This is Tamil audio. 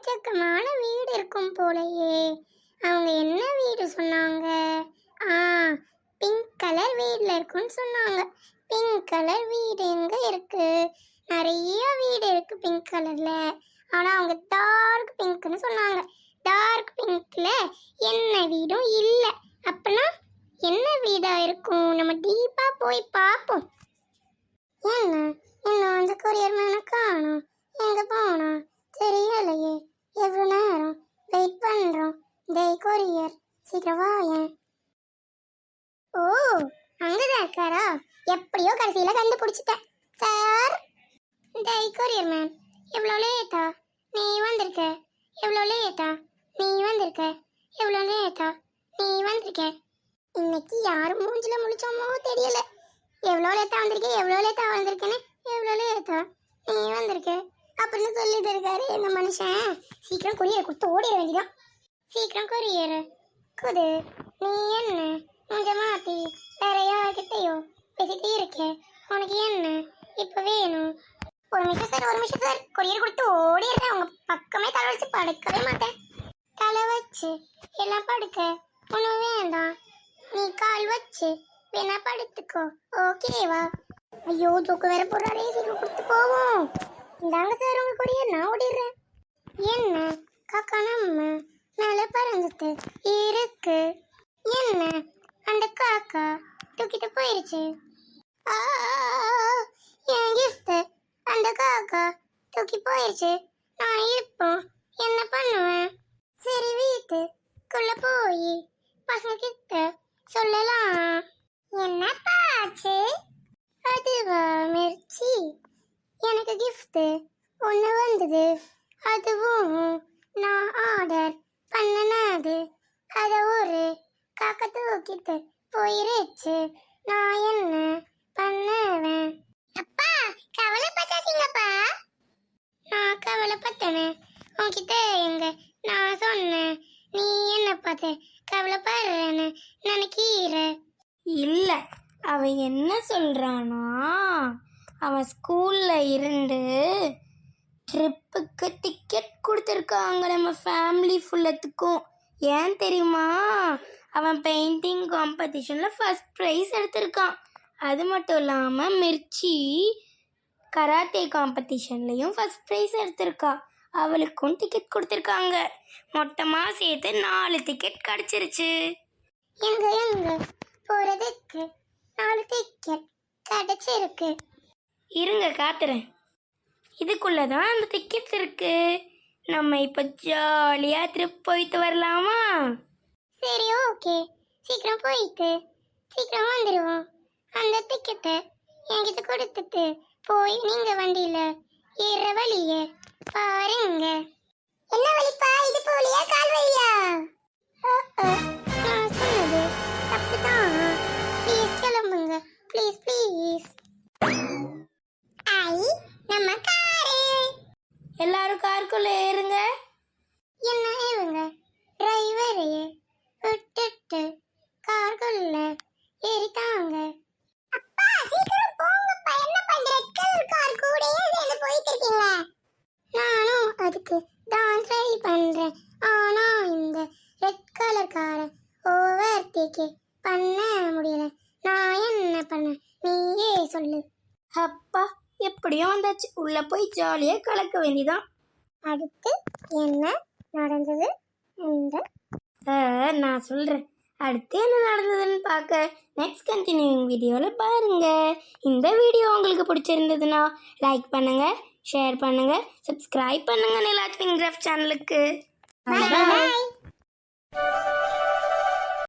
எக்கச்சக்கமான வீடு இருக்கும் போலயே. அவங்க என்ன வீடு சொன்னாங்க? ஆ பிங்க் கலர் வீட்ல இருக்குன்னு சொன்னாங்க. பிங்க் கலர் வீடு எங்க இருக்கு? நிறைய வீடு இருக்கு பிங்க் கலர்ல ஆனா அவங்க டார்க் பிங்க்னு சொன்னாங்க. டார்க் பிங்க்ல என்ன வீடும் இல்ல. அப்பனா என்ன வீடா இருக்கும்? நம்ம டீப்பா போய் பார்ப்போம். என்ன? இன்னும் அந்த கொரியர் மேனை காணும். எங்க போனா தெரியலையே. கொரியர் சீக்கிரம் வாயேன் ஓ அங்கதான் இருக்காரா? எப்படியோ கடைசியில கண்டுபிடிச்சிட்டேன். சார் டை கொரியர் மேம் எவ்வளோ லேட்டா? நீ வந்திருக்க. எவ்வளோ லேட்டா? நீ வந்திருக்க. எவ்வளோ லேட்டா? நீ வந்திருக்க. இன்னைக்கு யார் மூஞ்சில முழிச்சோமோ தெரியல. எவ்வளோ லேட்டா வந்திருக்க எவ்வளோ லேட்டா வந்திருக்கேன்னு எவ்வளோ லேட்டா நீ வந்திருக்க? அப்படின்னு சொல்லிட்டு இருக்காரு இந்த மனுஷன். சீக்கிரம் கொரியரை கொடுத்து ஓடிட வேண்டியதான் சீக்கிரம் கொரியர் குது நீ என்ன? மூஞ்ச மாத்தி வேற யார்கிட்டயோ பேசிட்டே இருக்க. உனக்கு என்ன? இப்ப வேணும். ஒரு நிமிஷம் சார் ஒரு நிமிஷம் சார். கொரியர் கொடுத்து ஓடிடுறேன். உங்க பக்கமே தலை வச்சு படுக்கவே மாட்டேன். தலை வச்சு எல்லாம் படுக்க. ஒன்றும் வேண்டாம். நீ கால் வச்சு வேணா படுத்துக்கோ. ஓகேவா ஐயோ தூக்கு வேற போடுறாரே. சீக்கிரம் கொடுத்து போவோம். இந்தாங்க சார் உங்க கொரியர் நான் ஓடிடுறேன். என்ன? காக்கா நம்ம. மேல பறந்துட்டு இருக்கு. என்ன? அந்த காக்கா தூக்கிட்டு போயிருச்சு. ஆ, என் கிஃப்ட் அந்த காக்கா தூக்கி போயிருச்சு. நான் இப்போ என்ன பண்ணுவேன்? சரி வீட்டுக்குள்ள போய் பசங்க கிட்ட சொல்லலாம். என்ன பாச்சு? அதுவா மிர்ச்சி? எனக்கு கிஃப்ட் ஒன்று வந்தது. அதுவும் நான் ஆர்டர் பண்ணினது அதை ஒரு காக்கா தூக்கிட்டு போயிருச்சு. நான் என்ன பண்ணுவேன்? அப்பா கவலைப்படாதீங்கப்பா. நான் கவலைப்பட்டேனே. உன்கிட்ட எங்க நான் சொன்னேன். நீ என்ன பார்த்து கவலைப்படுறேன்னு நினைக்கிற? இல்லை. அவன் என்ன சொல்கிறானா அவன் ஸ்கூலில் இருந்து ட்ரிப்புக்கு டிக்கெட் கொடுத்துருக்காங்க நம்ம ஃபேமிலி ஃபுல்லத்துக்கும் ஏன் தெரியுமா? அவன் பெயிண்டிங் காம்படிஷனில் ஃபஸ்ட் ப்ரைஸ் எடுத்திருக்கான். அது மட்டும் இல்லாமல் மிர்ச்சி கராத்தே காம்படிஷன்லேயும் ஃபஸ்ட் ப்ரைஸ் எடுத்திருக்கா. அவளுக்கும் டிக்கெட் கொடுத்துருக்காங்க. மொத்தமாக சேர்த்து நாலு டிக்கெட் கிடச்சிருச்சு. எங்க எங்க? போறதுக்கு நாலு டிக்கெட் கிடைச்சிருக்கு. இருங்க காத்துறேன். இதுக்குள்ளே தான் அந்த டிக்கெட் இருக்கு. நம்ம இப்போ ஜாலியாக ட்ரிப் போயிட்டு வரலாமா? சரி ஓகே சீக்கிரம் போயிட்டு சீக்கிரம் வந்துடுவோம் அந்த டிக்கெட்டை என்கிட்ட கொடுத்துட்டு போய் நீங்க வண்டியில ஏற வழிய பாருங்க. டேக்கே பண்ண முடியல. நான் என்ன பண்ண? நீயே சொல்லு. அப்பா எப்படியும் வந்தாச்சு. உள்ளே போய் ஜாலியாக கலக்க வேண்டியதான் அடுத்து என்ன நடந்தது என்று? நான் சொல்கிறேன் அடுத்து என்ன நடந்ததுன்னு பார்க்க நெக்ஸ்ட் கண்டினியூங் வீடியோவில் பாருங்கள் இந்த வீடியோ உங்களுக்கு பிடிச்சிருந்ததுன்னா லைக் பண்ணுங்கள் ஷேர் பண்ணுங்கள் சப்ஸ்கிரைப் பண்ணுங்கள் நிலாத்வின் கிராஃப்ட் சேனலுக்கு Bye.